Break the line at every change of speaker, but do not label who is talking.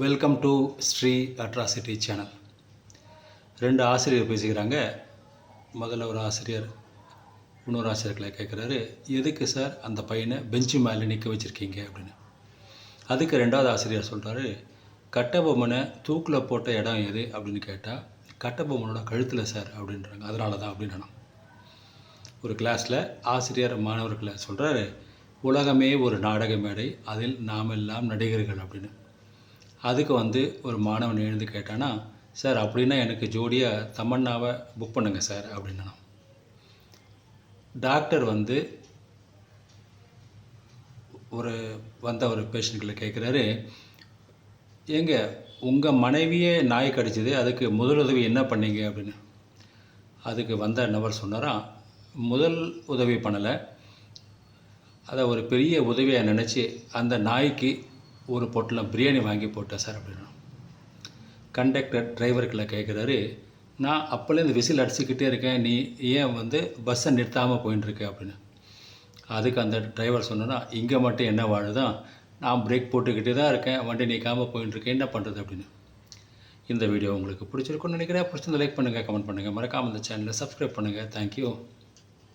Welcome to Sri atrocity channel ரெண்டு ஆசிரியர் பேசிக்கிறாங்க. முதல்ல ஒரு ஆசிரியர் இன்னொரு ஆசிரியர்களை கேட்குறாரு எதுக்கு சார் அந்த பையனை பெஞ்சு மேலே நிற்க வச்சுருக்கீங்க? அப்படின்னு. அதுக்கு ரெண்டாவது ஆசிரியர் சொல்கிறாரு கட்டபொம்மனை தூக்கில் போட்ட இடம் எது? அப்படின்னு கேட்டால் கட்டபொம்மனோட கழுத்தில் சார் அப்படின்றாங்க. அதனால தான் அப்படின்னு ஒரு கிளாஸில் ஆசிரியர் மாணவர்களை சொல்கிறாரு உலகமே ஒரு நாடக மேடை அதில் நாம் எல்லாம் நடிகர்கள் அப்படின்னு. அதுக்கு வந்து ஒரு மாணவன் எழுந்து கேட்டானா சார் அப்படின்னா எனக்கு ஜோடியாக தமன்னாவை புக் பண்ணுங்கள் சார் அப்படின்னா டாக்டர் வந்து ஒரு வந்த ஒரு பேஷண்ட்களை கேட்குறாரு ஏங்க உங்கள் மனைவியே நாய் கடிச்சது அதுக்கு முதலுதவி என்ன பண்ணீங்க? அப்படின்னு. அதுக்கு வந்த நபர் சொன்னாராம் முதல் உதவி பண்ணலை. அதை ஒரு பெரிய உதவியாக நினச்சி அந்த நாய்க்கு ஒரு பொட்டலம் பிரியாணி வாங்கி போட்டேன் சார் அப்படின்னா. கண்டக்டர் டிரைவர்களை கேட்குறாரு நான் அப்போலேருந்து விசில் அடிச்சுக்கிட்டே இருக்கேன் நீ ஏன் வந்து பஸ்ஸை நிறுத்தாமல் போயின்னு அப்படின்னு. அதுக்கு அந்த டிரைவர் சொன்னோன்னா இங்கே மட்டும் என்ன வாழுதான் நான் பிரேக் போட்டுக்கிட்டே தான் இருக்கேன் வண்டி நிற்காமல் போயின்னு இருக்கேன் என்ன பண்ணுறது அப்படின்னு. இந்த வீடியோ உங்களுக்கு பிடிச்சிருக்குன்னு நினைக்கிறேன். பிடிச்சிருந்த லைக் பண்ணுங்கள் கமெண்ட் பண்ணுங்கள் மறக்காமல் இந்த சேனலை சப்ஸ்கிரைப் பண்ணுங்கள் தேங்க்யூ